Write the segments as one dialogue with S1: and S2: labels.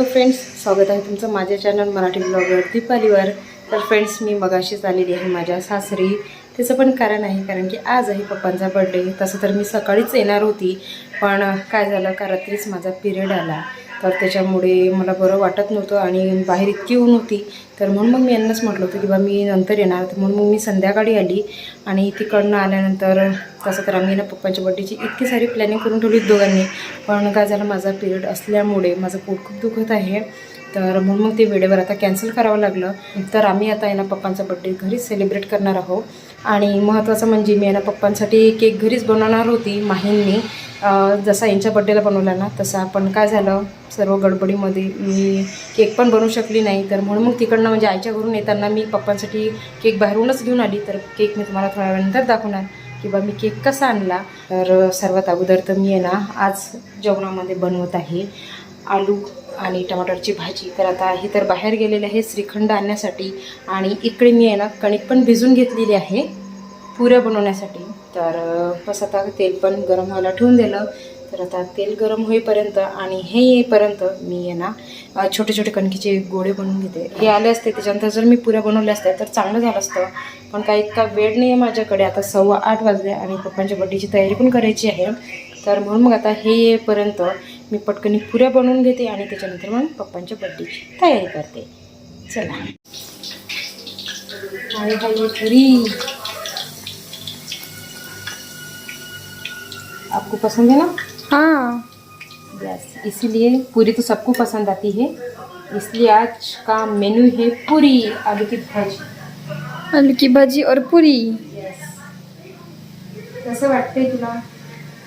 S1: Hello friends स्वागत आहे तुमचं माझ्या चॅनल मराठी ब्लॉगवर दीपालीवर. तर फ्रेंड्स मी मगाशीच आलेली आहे माझ्या सासरी. त्याचं पण कारण आहे कारण की आज आहे पप्पांचा बड्डे तसं तर मी सकाळीच येणार होती पण काय झालं का रात्रीच माझा पिरियड आला. तर त्याच्यामुळे मला बरं वाटत नव्हतं आणि बाहेर इतकी ऊन होती. तर म्हणून मग मी यांनाच म्हटलं होतं की बा मी नंतर येणार. तर म्हणून मग मी संध्याकाळी आली आणि तिकडनं आल्यानंतर तसं तर आम्ही ना पप्पांच्या बड्डेची इतकी सारी प्लॅनिंग करून ठेवली दोघांनी. पण काय झालं माझा पिरियड असल्यामुळे माझं पोट खूप दुखत आहे. तर म्हणून मग ते वेळेवर आता कॅन्सल करावं लागलं. तर आम्ही आता आहे ना पप्पांचा बड्डे घरीच सेलिब्रेट करणार आहोत. आणि महत्त्वाचं म्हणजे मी आहे ना पप्पांसाठी केक घरीच बनवणार होती माहींनी. जसा यांच्या बड्डेला बनवला ना तसा पण काय झालं सर्व गडबडीमध्ये मी केक पण बनवू शकली नाही. तर म्हणून मग तिकडनं म्हणजे आईच्या घरून येताना मी पप्पांसाठी केक बाहेरूनच घेऊन आली. तर केक मी तुम्हाला थोड्या वेळानंतर दाखवणार. की बा मी केक कसा आणला तर सर्वात अगोदर तर मी आहे ना आज जेवणामध्ये बनवत आहे आलू आणि टमाटरची भाजी. तर आता हे तर बाहेर गेलेले आहे श्रीखंड आणण्यासाठी. आणि इकडे मी आहे ना कणिक पण भिजून घेतलेली आहे पुऱ्या बनवण्यासाठी. तर बस आता तेल पण गरम व्हायला ठेवून दिलं. तर आता तेल गरम होईपर्यंत आणि हे येईपर्यंत मी आहे ना छोटे छोटे कणकीचे गोळे बनवून घेते. हे आले असते त्याच्यानंतर जर मी पुऱ्या बनवल्या असत्या तर चांगलं झालं असतं. पण काही इतका वेळ नाही आहे माझ्याकडे आता सव्वा आठ वाजले आणि पप्पांच्या बड्डेची तयारी पण करायची आहे. तर म्हणून मग आता हे येईपर्यंत मी पटकन पुऱ्या बनवून घेते आणि त्याच्यानंतर मग पप्पांच्या बड्डेची तयारी करते. चला. हाय हाय घरी. आपको पसंद है ना?
S2: हाँ।
S1: यस इसीलिए पूरी तो सबको पसंद आती है। इसलिए आज का मेन्यू है पूरी आलू की भाजी।
S2: आलू की भाजी और पूरी।
S1: कैसे वाटतंय तुला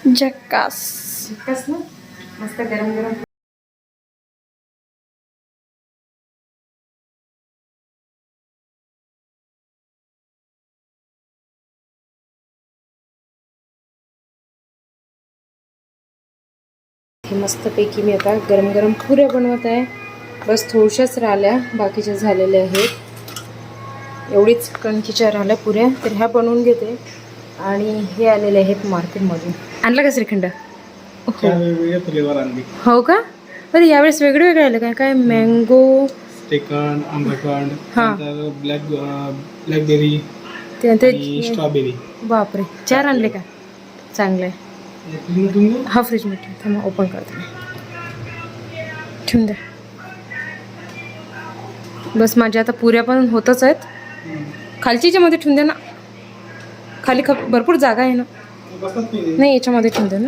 S2: झक्कास।
S1: ना? मस्त गरम गरम हे मस्तपैकी मी आता गरम गरम पुऱ्या बनवत आहे. बस थोडशाच राहिल्या बाकीच्या झालेल्या आहेत. एवढीच कणकीच्या राहिल्या पुऱ्या तर ह्या बनवून घेते. आणि हे आलेले आहेत मार्केटमधून. आणलं का श्रीखंड? हो का? अरे यावेळेस वेगळे वेगळे आले काय? काय? मँगो?
S3: श्रीखंड आंबेखंड
S1: हा. Black
S3: blackberry strawberry.
S1: बापरे. चार आणले का? चांगलं आहे हा फ्रीजमध्ये ठेव. थांबा ओपन करते ठेवून द्या बस माझ्या आता पुऱ्या पण होतच आहेत. खालच्या मध्ये ठेवून द्या ना. खाली ख भरपूर जागा आहे ना.
S3: नाही
S1: याच्यामध्ये ठेवून द्या ना.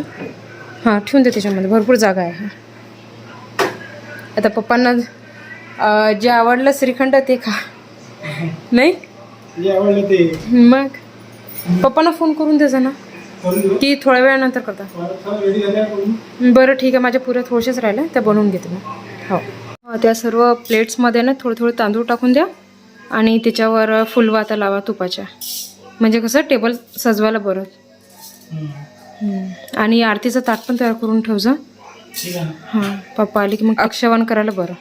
S1: हां ठेवून द्या त्याच्यामध्ये. भरपूर जागा आहे आता पप्पांना जे आवडलं श्रीखंड ते खा. नाही? मग? पप्पांना फोन करून द्यायचा ना की थोड्या वेळानंतर करता. बरं ठीक आहे. माझ्या पुऱ्या थोड्याशाच राहिल्या त्या बनवून घेते मी. हो. त्या सर्व प्लेट्समध्ये ना थोडं थोडं तांदूळ टाकून द्या. आणि त्याच्यावर फुलवाता लावा तुपाच्या. म्हणजे कसं टेबल सजवायला बरं. आणि आरतीचं ताट पण तयार करून ठेव जा. हां पप्पा आले की मग अक्षवान करायला बरं.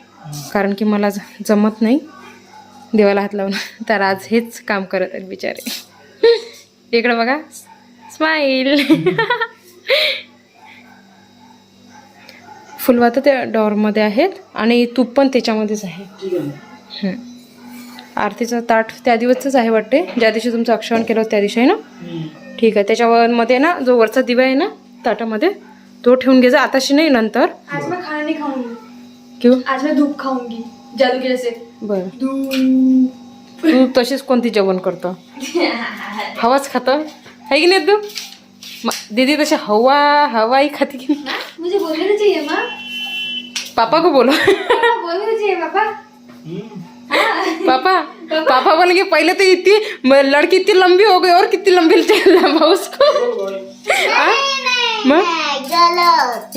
S1: कारण की मला जमत नाही. देवाला हात लावून तर आज हेच काम करत आहेत बिचारे. इकडं बघा. स्माईल फुलवातं त्या डॉरमध्ये आहेत आणि तूप पण त्याच्यामध्येच आहे. आरतीचं ताट त्या दिवसच आहे वाटते. ज्या दिवशी तुमचं अक्षवण केलं होतं त्या दिवशी आहे ना?
S3: हम्म.
S1: ठीक आहे. त्याच्यावर मध्ये ना जो वरचा दिवा आहे ना ताटामध्ये तो ठेवून घ्यायचा आताशी नाही नंतर.
S2: आज मैं खाना नहीं खाऊंगी
S1: किंवा
S2: आज मैं धूप खाऊंगी जादू के जैसे
S1: बरं.
S2: धूप.
S1: तू तशीच कोणती जेवण करतो? हवाच खातं? आहे की नाही तू दीदी तशी हवा हवाही खाते की नाही?
S2: मुझे बोलने तो चाहिए माँ।
S1: पापा को बोलो।
S2: बोलने तो चाहिए पापा.
S1: पापा पापा। बोले कि पहले तो इतनी म- लड़की इतनी लंबी हो गई और कितनी लंबी लंबा उसको। हाँ? मग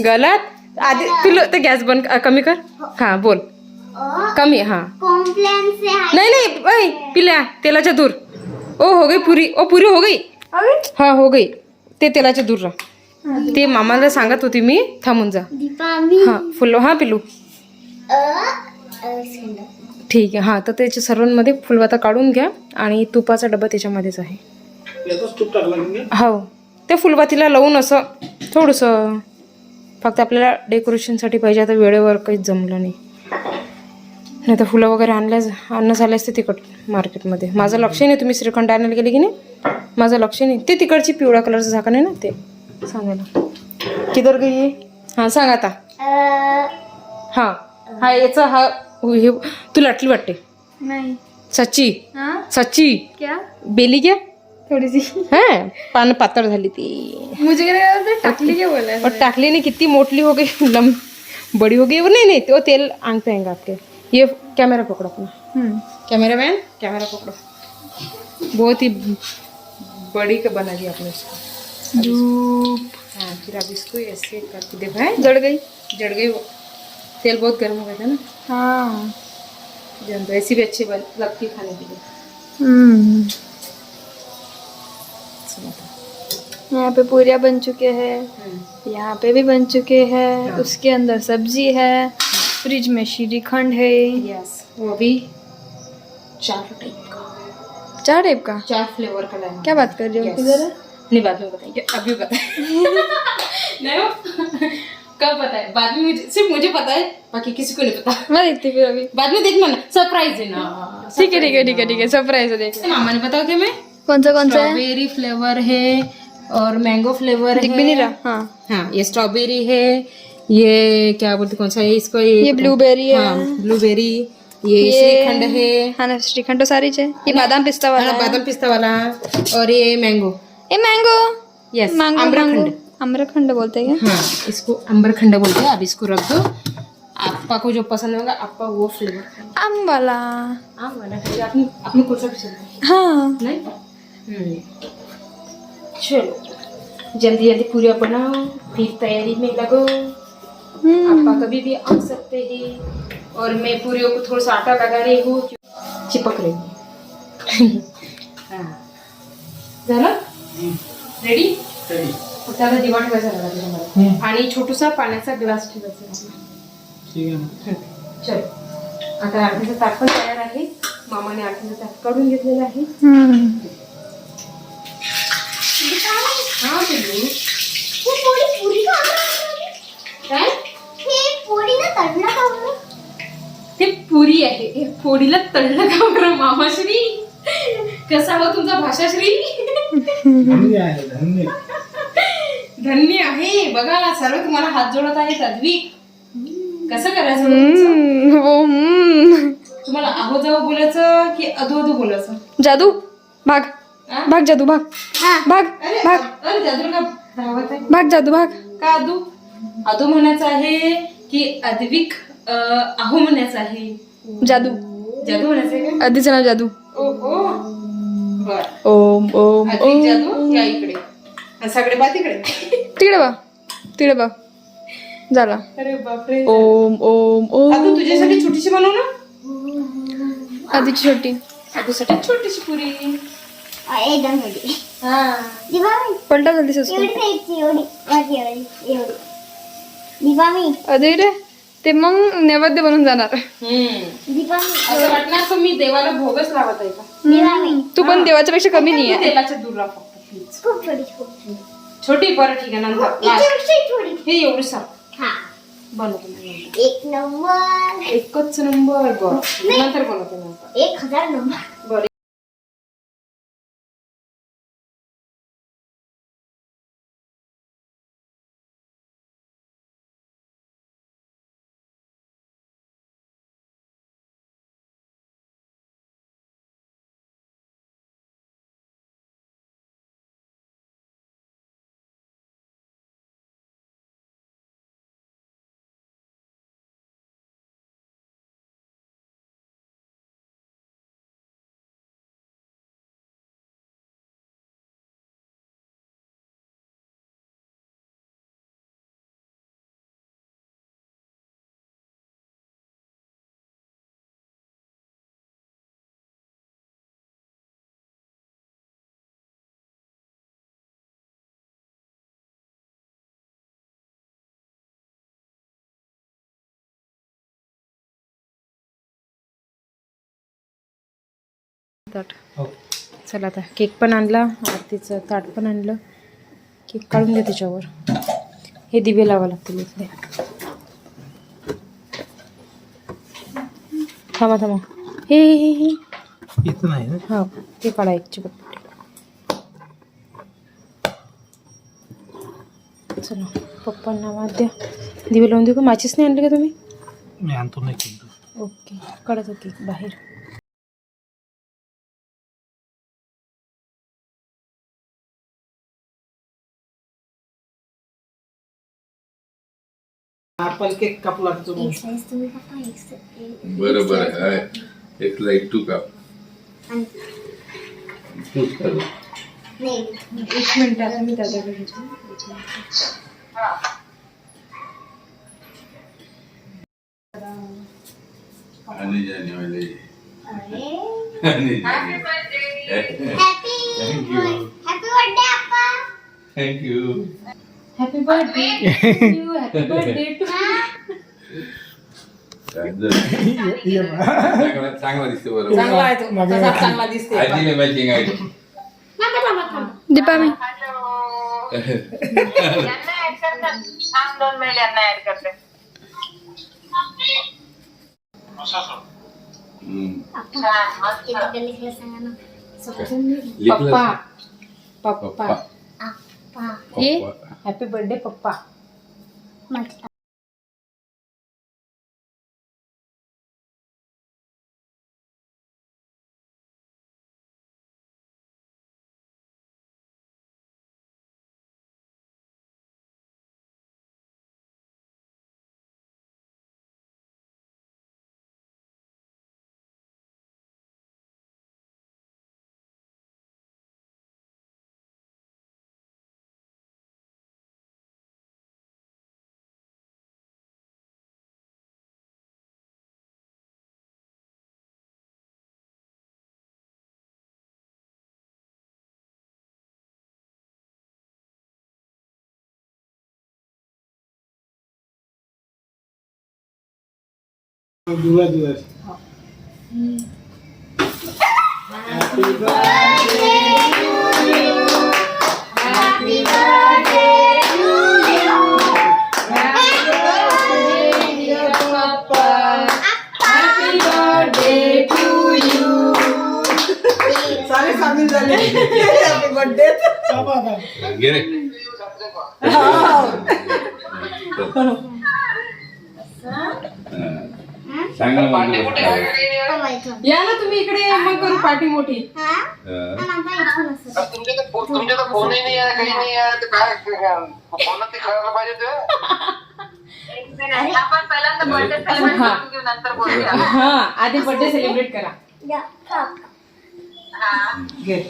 S1: गलत। आधी तुला ते गॅस बंद कमी कर। हा। बोल। कमी हा। नहीं नहीं पिल्या तेलाच्या दूर। ओ हो गई पुरी ओ पुरी हो गई? हा हो गई. ते तेलाच्या दूर राह. ते मामाला सांगत होती मी थांबून जा. हा फुल हा पिलू ठीक आहे. हा तर त्याच्या सर्वांमध्ये फुलवाता काढून घ्या आणि तुपाचा डबा त्याच्यामध्येच आहे.
S3: याचाच तूप टाकला की नाही?
S1: हो. ते फुलवातीला लावून असं थोडंसं फक्त आपल्याला डेकोरेशनसाठी पाहिजे. आता वेळेवर काहीच जमलं नाही. नाही तर फुलं वगैरे आणल्याच आणणं झालं असते तिकट मार्केटमध्ये. माझं लक्ष नाही तुम्ही श्रीखंड आणायला गेले की नाही? माझं लक्ष नाही. ते तिकडची पिवळ्या कलरचं झाकण आहे ना ते सांगायला. किधर गई हां सांग आता. हां हा याचं हा हे तू लटली वाटते.
S2: नहीं.
S1: सच्ची.
S2: हाँ?
S1: सच्ची.
S2: क्या?
S1: बेली क्या?
S2: थोड़ी सी
S1: हा पान पातळ झाली ती.
S2: मुझे टकली क्या बोला? है
S1: और टाकली नहीं कितनी मोटली हो गई लम बड़ी हो गई. वो नहीं नहीं वो तेल आंग पे आएगा आपके. ये कैमरा पकड़ो अपना।
S2: हम्म।
S1: कैमरा मैन कैमरा पकड़ो। बहुत ही बड़ी का बना दिया आपने इसको।
S2: धूप।
S1: हाँ फिर अब इसको ऐसे करके देखो है?
S2: जड़ गई।
S1: जड़ गई वो। तेल बहुत गर्म हो गया था ना?
S2: हाँ।
S1: जानते हो, ऐसी भी अच्छी लगती है खाने के लिए।
S2: हम्म। यहाँ पे पूरिया बन चुके हैं।
S1: हम्म,
S2: यहाँ पे भी बन चुके हैं।
S1: हाँ।
S2: उसके अंदर सब्ज़ी है। फ्रिज में श्रीखंड है।
S1: यस वो भी चार टाइप का।
S2: चार टाइप का?
S1: चार फ्लेवर का लाया
S2: क्या बात कर रही हो?
S1: Yes.
S2: किधर
S1: नहीं बाद में बताएँगे अभी बताएँ नहीं कब पता है बाद में मुझे सिर्फ़ मुझे पता है बाकी किसी को नहीं पता।
S2: मैं देखती फिर अभी।
S1: बाद में देखना ना। सरप्राइज़ है ना।
S2: ठीक है ठीक है ठीक है ठीक है। सरप्राइज़ है देख।
S1: मामा ने बताओ क्या मैं?
S2: कौन सा कौन सा? है
S1: स्ट्रॉबेरी फ्लेवर है और मैंगो फ्लेवर है दिख
S2: भी नहीं रहा हाँ।
S1: हाँ ये स्ट्रॉबेरी है ये क्या बोलते कौन सा है? इसको ये
S2: ये ब्लूबेरी है।
S1: हाँ ब्लूबेरी ये
S2: ये-
S1: श्रीखंड है।
S2: हाँ ना श्रीखंड तो सारी है ये बादाम पिस्ता वाला
S1: हाँ, बादाम पिस्ता वाला। और ये मैंगो
S2: ये मैंगो
S1: यस
S2: मैंगो
S1: आम्रखंड।
S2: आम्रखंड बोलते हैं क्या?
S1: हाँ इसको अम्बरखंड बोलते हैं। अब इसको रख दो। आपका को जो पसंद होगा आपका वो फ्लेवर
S2: आम वाला।
S1: आम वाला अपनी अपनी
S2: हाँ?
S1: नहीं। चलो। जल्दी जल्दी पूरा बनाओ फिर तैयारी में लगो। आपका कभी भी आ सकते हैं और मैं पूरियों को थोड़ा सा आटा लगा रही हूँ। क्यों- चिपक रही है। हाँ. झालं रेडी. त्याला दिवा ठेवायचा लागला आणि छोटूसा पाण्याचा ग्लास ठेवायचा हं. चल. आता आरतीचं ताट पण तयार आहे. मामाने आरतीचं ताट काढून घेतलेलं आहे.
S2: हम्म.
S1: हा ते पुरी आहे. हे पोळीला तळलं का बरं मामाश्री? कसा हो तुमचा भाषाश्री?
S3: धन्य आहे धन्य.
S1: धन्य आहे. बघा सर्व तुम्हाला हात जोडत आहेत अद्विक. कसं करायचं बरं तुमचं?
S2: हम्म, वो हम्म.
S1: तुम्हाला आहो जाऊ बोलायचं की अधो अधो बोलायचं?
S2: जादू भाग.
S1: हा?
S2: भाग जादू भाग. भाग
S1: अरे
S2: भाग.
S1: अरे जादू का धावत आहे.
S2: भाग जादू भाग.
S1: का अदू अदू म्हणायचं आहे की अद्विक आहो म्हणायचं आहे.
S2: जादू.
S1: जादू म्हणायचं आहे का?
S2: आधीचं नाव जादू.
S1: ओ हो बर.
S2: ओम ओम
S1: अद्विक
S2: ओम.
S1: जादू? या इकडे. आणि सगळे बा तिकडे.
S2: तिकडे बा तिकडे बा. झाला.
S1: अरे बापरे.
S2: ओम ओम
S1: अदू
S2: ओम
S1: तुझ्यासाठी छोटीशी बनवू ना
S2: आधीची छोटी.
S1: अदूसाठी छोटीशी पुरी.
S4: एकदम एवढी.
S1: हा.
S2: पलटा जल्दी से उसको
S4: एवढी खायची एवढी माझी एवढी एवढी. दिवाळी.
S2: अरे रे ते मग नैवेद्य बनून जाणार.
S1: असं वाटणार तर मी देवाला भोगच लावत आहे का?
S2: तू पण देवाच्या पेक्षा कमी नाही आहे
S1: तेलाच्या दूर राहा फक्त प्लीज
S4: खूप छोटी खूप छोटी
S1: छोटी बरं ठीक आहे नंतर last.
S4: याच्यापेक्षाही थोडी.
S1: हे एवढी सांग.
S4: हा.
S1: बनवतो मी नंतर.
S4: एक नंबर.
S1: एकच नंबर बरं. नंतर बनवतो नंतर.
S4: एक हजार नंबर.
S1: बरं. ताट
S3: हो.
S1: चला आता केक पण आणला आरतीचं ताट पण आणलं. केक काढून घे त्याच्यावर हे दिवे लावा लागतील इथले थांबा थांबा. हे हे हे हे.
S3: इथं नाही ना?
S1: हा ते काढा एक चिकट चला पप्पांना वाद द्या. दिवे लावून देऊ का? माचीच नाही आणली का तुम्ही?
S3: मी आणतो नाही
S1: ओके काढत ओके बाहेर.
S4: एक साईज तुम्ही कापा एक साईज
S5: बरं बरं आहे. एक लाईक टू का तूच कर.
S4: नाही.
S1: एक मिनिट आता मी दादाकडे घेते.
S5: आणि आणि
S4: happy. Happy birthday Appa
S1: thank you happy birthday happy birthday to
S5: चांगला चांगला दिसतो बरोबर
S6: चांगला आहे तो तसाच चांगला दिसते
S5: आजीने मॅचिंग आहे
S2: दीपा मी
S5: हम्म.
S4: अप्पा किती लिखलं सांगा ना समजून हॅपी
S5: बर्थडे
S1: पप्पा.
S5: पप्पा
S1: पप्पा
S4: अप्पा
S1: ये
S5: पप्पा.
S1: हॅपी बर्थडे पप्पा
S4: म्हटलं
S3: दिवा दिवस
S6: सारे सामील झाले हॅपी बर्थडे
S3: बाबा आता.
S5: घे रे सांग ना मग तू
S1: या ना तुम्ही इकडे मग करू पार्टी मोठी.
S7: तुमच्या तर फो- तुमच्या तर फोनही नाही आहे काही नाही आहे तर काय फोन ते कळायला पाहिजे ते.
S1: हा. आधी बर्थडे सेलिब्रेट करा.
S6: घे.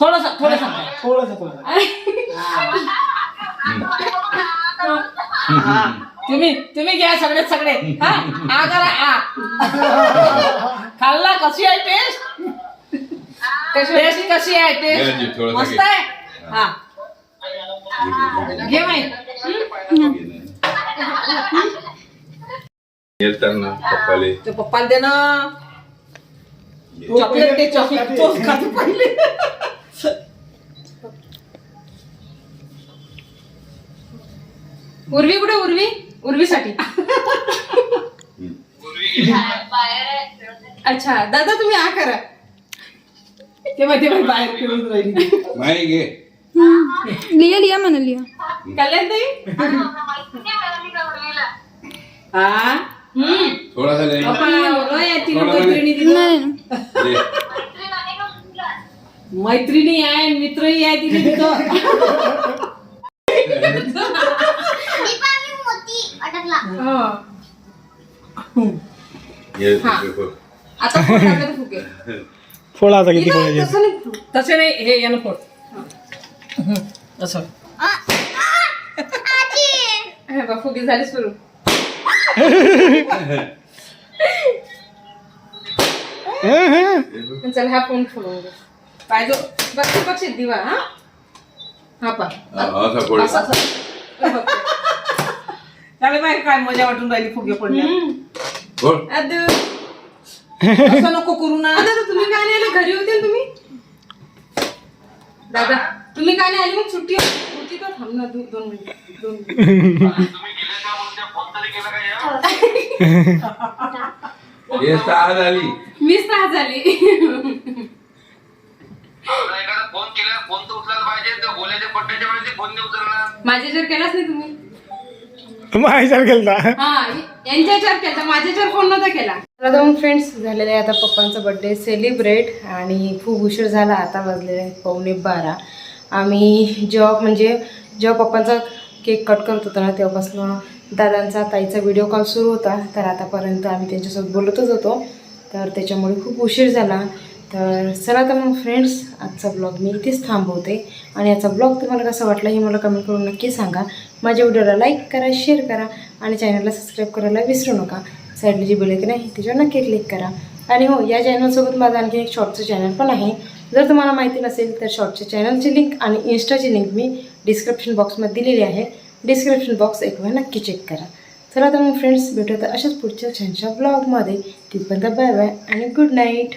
S6: थोडंसं थोडंसं.
S3: थोडंसं थोडंसं.
S6: हा. तुम्ही तुम्ही घ्या सगळे सगळे. हा आ करा आ खाल्ला कशी आहे टेस्ट टेस्ट कशी आहे?
S5: घे
S6: टेस्ट
S5: थोडंसं
S6: मस्त
S5: घे.
S6: आहे? हा. घे माई
S5: येताना पप्पाले.
S6: ते पप्पाला दे ना. चॉकलेट ते चॉकलेट तोच खातो पहिले.
S1: उर्वी कुठे उर्वी? उर्वीसाठी. अच्छा दादा तुम्ही आ करा.
S6: तेव्हा तेव्हा बाहेर फिरून राहिली.
S5: माही घे.
S2: लिया लिया म्हणा लिया.
S1: कल्याण ताई?
S6: हा
S5: थोडासा
S1: तिला
S5: थोडा
S1: मैत्रिणी दिली
S2: नाही.
S5: ले.
S6: मैत्रिणी आहे मित्रही आहे तिने तिथं
S4: दीपा मी मोती अटकला
S1: हो.
S5: ये,
S1: हा.
S5: ये, बघ.
S1: आता फोन टाकला तर फुके
S3: फोडा आता किती फोडायचे
S1: तसं नाही
S6: तसे नाही हे यानं फोड। असं
S1: हे बघ, फुगे झाले सुरू चल हा फोन फोडून दे। पाहिजे बघ बघ दिवा हा? हा पा।
S5: हा, असा फोड.
S6: असं असं. त्याला माहिती काय मजा वाटून राहिली फुगे पडल्या
S5: फोड.
S1: अदू
S6: असं नको करू ना.
S1: दादा तुम्ही काय नाही आले? घरी होते ना तुम्ही? दादा तुम्ही काय नाही आली? मग सुट्टी होती. तर थांब ना दो- दोन मिनिट. दोन मिनिट.
S7: तुम्ही गेले का म्हणून फोन तरी केला का या
S5: हे सहा झाली
S6: मीच झाली
S7: फोन केला फोन तर उचलायला पाहिजे. तर बोलायच्या पट्ट्याच्या वेळेस फोन नाही उचलणार.
S6: माझ्याच्यावर केलाच नाही तुम्ही.
S3: मग विचार केलता.
S6: हा यांच्याच्यावर केला माझ्याच्यावर फोन नव्हता केला.
S1: तर मग फ्रेंड्स झालेलं आहे आता पप्पांचा बड्डे सेलिब्रेट आणि खूप उशीर झाला आता वाजलेले आहेत पावणे बारा. आम्ही जेव्हा म्हणजे जेव्हा पप्पांचा केक कट करत होता ना तेव्हापासून दादांचा ताईचा व्हिडिओ कॉल सुरू होता. तर आतापर्यंत आम्ही त्यांच्यासोबत बोलतच होतो. तर त्याच्यामुळे खूप उशीर झाला. तर चला तर मग फ्रेंड्स आजचा ब्लॉग मी इथेच थांबवते. आणि याचा ब्लॉग तुम्हाला कसा वाटला हे मला कमेंट करून नक्की सांगा. माझ्या व्हिडिओला लाईक करा शेअर करा आणि चॅनलला सबस्क्राईब करायला विसरू नका. साईडला जी बेल नाही त्याच्यावर नक्की क्लिक करा. आणि हो या चॅनलसोबत माझं आणखी एक शॉर्टचं चॅनल पण आहे. जर तुम्हाला माहिती नसेल तर शॉर्टच्या चॅनलची लिंक आणि इन्स्टाची लिंक मी डिस्क्रिप्शन बॉक्समध्ये दिलेली आहे. डिस्क्रिप्शन बॉक्स एक वेळा नक्की चेक करा. चला तर मग फ्रेंड्स भेटूया तर अशाच पुढच्या छानशा ब्लॉगमध्ये तिथपर्यंत बाय बाय आणि गुड नाईट